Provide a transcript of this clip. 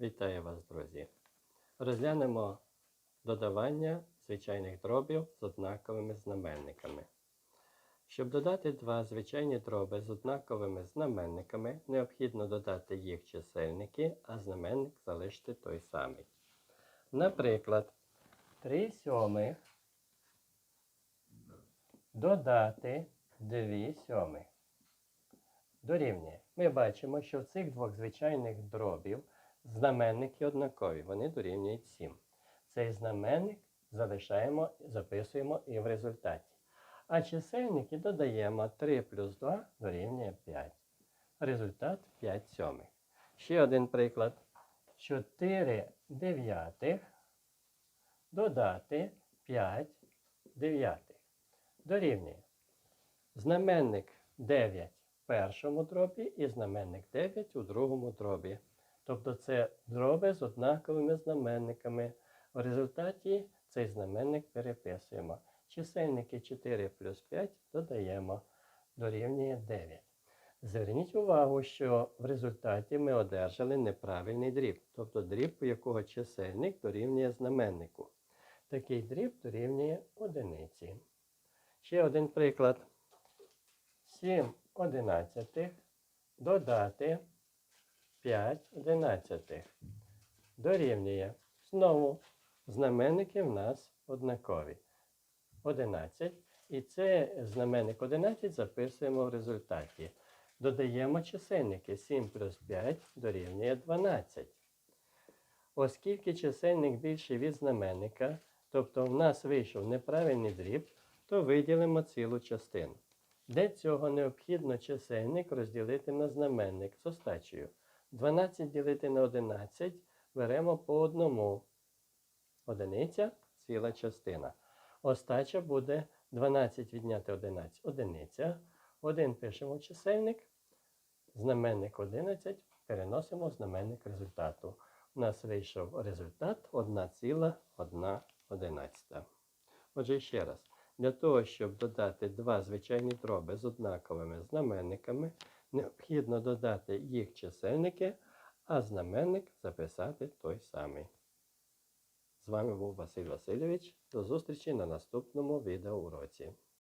Вітаю вас, друзі! Розглянемо додавання звичайних дробів з однаковими знаменниками. Щоб додати два звичайні дроби з однаковими знаменниками, необхідно додати їх чисельники, а знаменник залишити той самий. Наприклад, 3 сьомих додати 2 сьомих дорівнює. Ми бачимо, що в цих двох звичайних дробів знаменники однакові, вони дорівнюють 7. Цей знаменник залишаємо, записуємо і в результаті. А чисельники додаємо 3 плюс 2 дорівнює 5. Результат 5 сьомих. Ще один приклад. 4 дев'ятих додати 5 дев'ятих. Дорівнює. Знаменник 9 в першому дробі і знаменник 9 у другому дробі. Тобто це дроби з однаковими знаменниками. В результаті цей знаменник переписуємо. Чисельники 4 плюс 5 додаємо, дорівнює 9. Зверніть увагу, що в результаті ми одержали неправильний дріб, тобто дріб, у якого чисельник дорівнює знаменнику. Такий дріб дорівнює одиниці. Ще один приклад. 7 одинадцятих додати 5 одинадцятих. Дорівнює. Знову знаменники в нас однакові. 11. І це знаменник 11 записуємо в результаті. Додаємо чисельники 7 плюс 5 дорівнює 12. Оскільки чисельник більший від знаменника, тобто в нас вийшов неправильний дріб, то виділимо цілу частину. Для цього необхідно чисельник розділити на знаменник з остачею. 12 ділити на 11 беремо по одному. Одиниця ціла частина. Остача буде 12 відняти 11. Одиниця. 1 пишемо чисельник. Знаменник 11 переносимо знаменник результату. У нас вийшов результат 1,1 одинадцята. Отже, ще раз. Для того, щоб додати два звичайні дроби з однаковими знаменниками, необхідно додати їх чисельники, а знаменник записати той самий. З вами був Василь Васильович. До зустрічі на наступному відеоуроці.